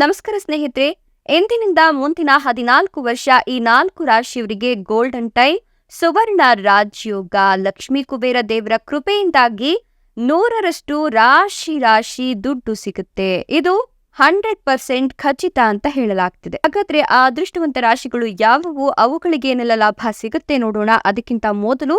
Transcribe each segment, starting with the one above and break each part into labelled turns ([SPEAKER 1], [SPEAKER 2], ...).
[SPEAKER 1] ನಮಸ್ಕಾರ ಸ್ನೇಹಿತರೆ, ಎಂದಿನಿಂದ ಮುಂದಿನ ಹದಿನಾಲ್ಕು ವರ್ಷ ಈ ನಾಲ್ಕು ರಾಶಿಯವರಿಗೆ ಗೋಲ್ಡನ್ ಟೈ ಸುವರ್ಣ ರಾಜಯೋಗ, ಲಕ್ಷ್ಮೀ ಕುಬೇರ ದೇವರ ಕೃಪೆಯಿಂದಾಗಿ ನೂರರಷ್ಟು ರಾಶಿ ರಾಶಿ ದುಡ್ಡು ಸಿಗುತ್ತೆ. ಇದು ಹಂಡ್ರೆಡ್ ಪರ್ಸೆಂಟ್ ಖಚಿತ ಅಂತ ಹೇಳಲಾಗ್ತಿದೆ. ಹಾಗಾದ್ರೆ ಆ ಅದೃಷ್ಟವಂತ ರಾಶಿಗಳು ಯಾವುವು? ಅವುಗಳಿಗೆ ಏನೆಲ್ಲ ಲಾಭ ಸಿಗುತ್ತೆ ನೋಡೋಣ. ಅದಕ್ಕಿಂತ ಮೊದಲು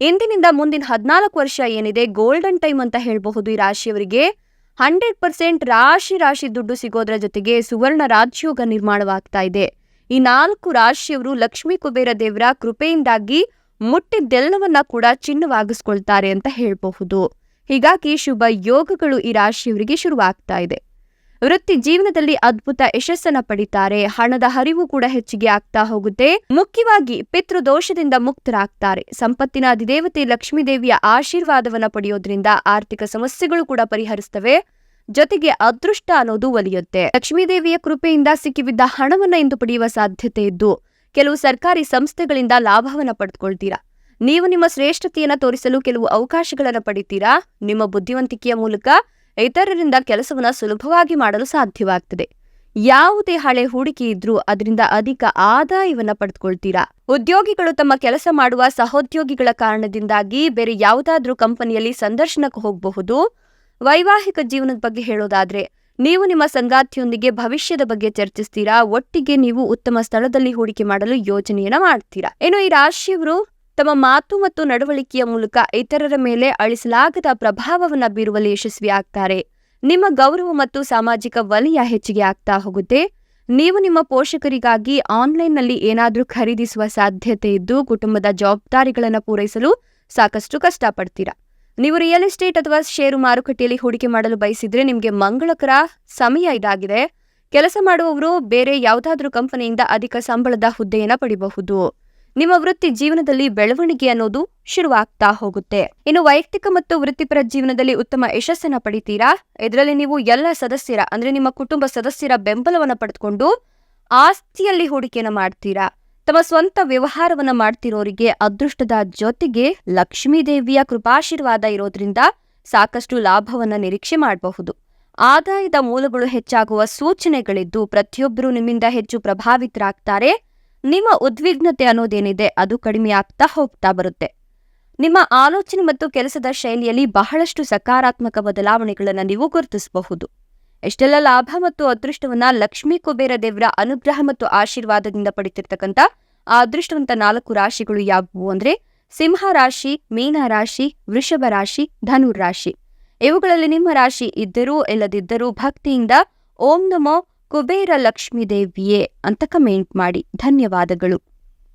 [SPEAKER 1] ಇಂದಿನಿಂದ ಮುಂದಿನ ಹದಿನಾಲ್ಕು ವರ್ಷ ಏನಿದೆ ಗೋಲ್ಡನ್ ಟೈಮ್ ಅಂತ ಹೇಳಬಹುದು ಈ ರಾಶಿಯವರಿಗೆ. ಹಂಡ್ರೆಡ್ ಪರ್ಸೆಂಟ್ ರಾಶಿ ರಾಶಿ ದುಡ್ಡು ಸಿಗೋದ್ರ ಜೊತೆಗೆ ಸುವರ್ಣ ರಾಜ್ಯೋಗ ನಿರ್ಮಾಣವಾಗ್ತಾ ಇದೆ. ಈ ನಾಲ್ಕು ರಾಶಿಯವರು ಲಕ್ಷ್ಮೀ ಕುಬೇರ ದೇವರ ಕೃಪೆಯಿಂದಾಗಿ ಮುಟ್ಟಿದ್ದೆಲ್ಲವನ್ನ ಕೂಡ ಚಿನ್ನವಾಗಿಸ್ಕೊಳ್ತಾರೆ ಅಂತ ಹೇಳಬಹುದು. ಹೀಗಾಗಿ ಶುಭ ಯೋಗಗಳು ಈ ರಾಶಿಯವರಿಗೆ ಶುರುವಾಗ್ತಾ ಇದೆ. ವೃತ್ತಿ ಜೀವನದಲ್ಲಿ ಅದ್ಭುತ ಯಶಸ್ಸನ್ನ ಪಡಿತಾರೆ. ಹಣದ ಹರಿವು ಕೂಡ ಹೆಚ್ಚಿಗೆ ಆಗ್ತಾ ಹೋಗುತ್ತೆ. ಮುಖ್ಯವಾಗಿ ಪಿತೃದೋಷದಿಂದ ಮುಕ್ತರಾಗ್ತಾರೆ. ಸಂಪತ್ತಿನ ಅಧಿದೇವತೆ ಲಕ್ಷ್ಮೀ ದೇವಿಯ ಆಶೀರ್ವಾದವನ್ನ ಪಡೆಯೋದ್ರಿಂದ ಆರ್ಥಿಕ ಸಮಸ್ಯೆಗಳು ಕೂಡ ಪರಿಹರಿಸ್ತವೆ. ಜೊತೆಗೆ ಅದೃಷ್ಟ ಅನ್ನೋದು ಒಲಿಯುತ್ತೆ. ಲಕ್ಷ್ಮೀದೇವಿಯ ಕೃಪೆಯಿಂದ ಸಿಕ್ಕಿಬಿದ್ದ ಹಣವನ್ನ ಇಂದು ಪಡೆಯುವ ಸಾಧ್ಯತೆ ಇದ್ದು, ಕೆಲವು ಸರ್ಕಾರಿ ಸಂಸ್ಥೆಗಳಿಂದ ಲಾಭವನ್ನ ಪಡೆದುಕೊಳ್ತೀರಾ? ನೀವು ನಿಮ್ಮ ಶ್ರೇಷ್ಠತೆಯನ್ನ ತೋರಿಸಲು ಕೆಲವು ಅವಕಾಶಗಳನ್ನ ಪಡಿತೀರಾ? ನಿಮ್ಮ ಬುದ್ಧಿವಂತಿಕೆಯ ಮೂಲಕ ಇತರರಿಂದ ಕೆಲಸವನ್ನು ಸುಲಭವಾಗಿ ಮಾಡಲು ಸಾಧ್ಯವಾಗ್ತದೆ. ಯಾವುದೇ ಹಳೆ ಹೂಡಿಕೆ ಇದ್ರೂ ಅದರಿಂದ ಅಧಿಕ ಆದಾಯವನ್ನ ಪಡೆದುಕೊಳ್ತೀರಾ? ಉದ್ಯೋಗಿಗಳು ತಮ್ಮ ಕೆಲಸ ಮಾಡುವ ಸಹೋದ್ಯೋಗಿಗಳ ಕಾರಣದಿಂದಾಗಿ ಬೇರೆ ಯಾವುದಾದ್ರೂ ಕಂಪನಿಯಲ್ಲಿ ಸಂದರ್ಶನಕ್ಕೆ ಹೋಗಬಹುದು? ವೈವಾಹಿಕ ಜೀವನದ ಬಗ್ಗೆ ಹೇಳೋದಾದ್ರೆ, ನೀವು ನಿಮ್ಮ ಸಂಗಾತಿಯೊಂದಿಗೆ ಭವಿಷ್ಯದ ಬಗ್ಗೆ ಚರ್ಚಿಸ್ತೀರಾ? ಒಟ್ಟಿಗೆ ನೀವು ಉತ್ತಮ ಸ್ಥಳದಲ್ಲಿ ಹೂಡಿಕೆ ಮಾಡಲು ಯೋಜನೆಯನ್ನ ಮಾಡ್ತೀರಾ? ಏನು ಈ ರಾಶಿಯವರು ತಮ್ಮ ಮಾತು ಮತ್ತು ನಡವಳಿಕೆಯ ಮೂಲಕ ಇತರರ ಮೇಲೆ ಅಳಿಸಲಾಗದ ಪ್ರಭಾವವನ್ನು ಬೀರುವಲ್ಲಿ ಯಶಸ್ವಿಯಾಗ್ತಾರೆ ನಿಮ್ಮ ಗೌರವ ಮತ್ತು ಸಾಮಾಜಿಕ ವಲಯ ಹೆಚ್ಚಿಗೆ ಆಗ್ತಾ ಹೋಗುತ್ತೆ. ನೀವು ನಿಮ್ಮ ಪೋಷಕರಿಗಾಗಿ ಆನ್ಲೈನ್ನಲ್ಲಿ ಏನಾದರೂ ಖರೀದಿಸುವ ಸಾಧ್ಯತೆ ಇದ್ದು ಕುಟುಂಬದ ಜವಾಬ್ದಾರಿಗಳನ್ನು ಪೂರೈಸಲು ಸಾಕಷ್ಟು ಕಷ್ಟಪಡ್ತೀರಾ? ನೀವು ರಿಯಲ್ ಎಸ್ಟೇಟ್ ಅಥವಾ ಷೇರು ಮಾರುಕಟ್ಟೆಯಲ್ಲಿ ಹೂಡಿಕೆ ಮಾಡಲು ಬಯಸಿದ್ರೆ ನಿಮಗೆ ಮಂಗಳಕರ ಸಮಯ ಇದಾಗಿದೆ. ಕೆಲಸ ಮಾಡುವವರು ಬೇರೆ ಯಾವುದಾದ್ರೂ ಕಂಪನಿಯಿಂದ ಅಧಿಕ ಸಂಬಳದ ಹುದ್ದೆಯನ್ನ ಪಡಿಬಹುದು. ನಿಮ್ಮ ವೃತ್ತಿ ಜೀವನದಲ್ಲಿ ಬೆಳವಣಿಗೆ ಅನ್ನೋದು ಶುರುವಾಗ್ತಾ ಹೋಗುತ್ತೆ. ಇನ್ನು ವೈಯಕ್ತಿಕ ಮತ್ತು ವೃತ್ತಿಪರ ಜೀವನದಲ್ಲಿ ಉತ್ತಮ ಯಶಸ್ಸನ್ನ ಪಡಿತೀರಾ? ಇದರಲ್ಲಿ ನೀವು ಎಲ್ಲ ಸದಸ್ಯರ, ಅಂದ್ರೆ ನಿಮ್ಮ ಕುಟುಂಬ ಸದಸ್ಯರ ಬೆಂಬಲವನ್ನ ಪಡೆದುಕೊಂಡು ಆಸ್ತಿಯಲ್ಲಿ ಹೂಡಿಕೆಯನ್ನ ಮಾಡ್ತೀರಾ? ತಮ್ಮ ಸ್ವಂತ ವ್ಯವಹಾರವನ್ನ ಮಾಡ್ತಿರೋರಿಗೆ ಅದೃಷ್ಟದ ಜೊತೆಗೆ ಲಕ್ಷ್ಮೀ ದೇವಿಯ ಕೃಪಾಶೀರ್ವಾದ ಇರೋದ್ರಿಂದ ಸಾಕಷ್ಟು ಲಾಭವನ್ನ ನಿರೀಕ್ಷೆ ಮಾಡಬಹುದು. ಆದಾಯದ ಮೂಲಗಳು ಹೆಚ್ಚಾಗುವ ಸೂಚನೆಗಳಿದ್ದು ಪ್ರತಿಯೊಬ್ಬರು ನಿಮ್ಮಿಂದ ಹೆಚ್ಚು ಪ್ರಭಾವಿತರಾಗ್ತಾರೆ. ನಿಮ್ಮ ಉದ್ವಿಗ್ನತೆ ಅನ್ನೋದೇನಿದೆ, ಅದು ಕಡಿಮೆ ಆಗ್ತಾ ಹೋಗ್ತಾ ಬರುತ್ತೆ. ನಿಮ್ಮ ಆಲೋಚನೆ ಮತ್ತು ಕೆಲಸದ ಶೈಲಿಯಲ್ಲಿ ಬಹಳಷ್ಟು ಸಕಾರಾತ್ಮಕ ಬದಲಾವಣೆಗಳನ್ನು ನೀವು ಗುರುತಿಸಬಹುದು. ಎಷ್ಟೆಲ್ಲ ಲಾಭ ಮತ್ತು ಅದೃಷ್ಟವನ್ನ ಲಕ್ಷ್ಮೀ ಕುಬೇರ ದೇವರ ಅನುಗ್ರಹ ಮತ್ತು ಆಶೀರ್ವಾದದಿಂದ ಪಡಿತಿರ್ತಕ್ಕಂಥ ಆ ಅದೃಷ್ಟವಂತ ನಾಲ್ಕು ರಾಶಿಗಳು ಯಾವುವು ಅಂದ್ರೆ, ಸಿಂಹ ರಾಶಿ, ಮೀನ ರಾಶಿ, ವೃಷಭ ರಾಶಿ, ಧನುರ್ ರಾಶಿ. ಇವುಗಳಲ್ಲಿ ನಿಮ್ಮ ರಾಶಿ ಇದ್ದರೂ, ಇಲ್ಲದಿದ್ದರೂ ಭಕ್ತಿಯಿಂದ ಓಂ ನಮೋ ಕುಬೇರ ಲಕ್ಷ್ಮೀ ದೇವಿಯೇ ಅಂತ ಕಮೆಂಟ್ ಮಾಡಿ ಧನ್ಯವಾದಗಳು.